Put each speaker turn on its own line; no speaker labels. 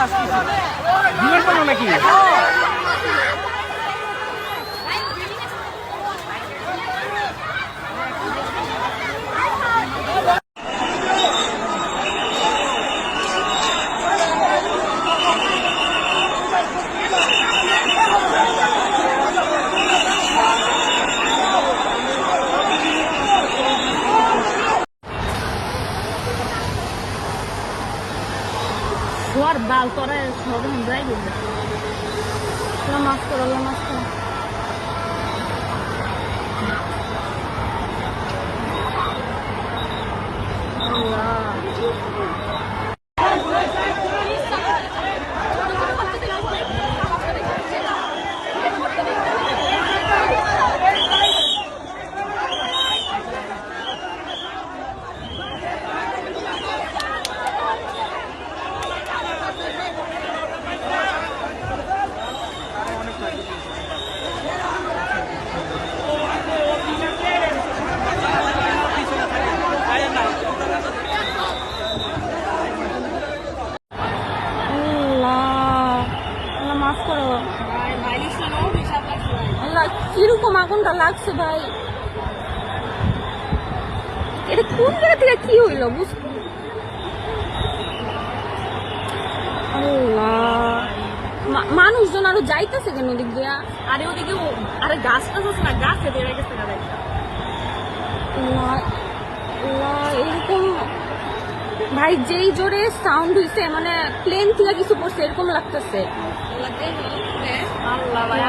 বিমান পাবো নাকি?
শোয়ার বাল তোরা সব যাই বলবে মাফ করো মাফ করো আল্লাহ আল্লাহ মাফ করো আল্লাহ কীরকম আগুনটা লাগছে ভাই। এটা কোন জায়গা থেকে কি হইল? বুঝ মানুষজন আরও যাইতেছে কেন ওদিক দিয়া?
আরে ওদিকে আরে গাছ টাছ আছে না গাছে না
এরকম ভাই যেই জোরে সাউন্ড হইছে মানে প্লেন থেকে কিছু পড়ছে এরকম লাগতেছে।
আল্লাহ ভাই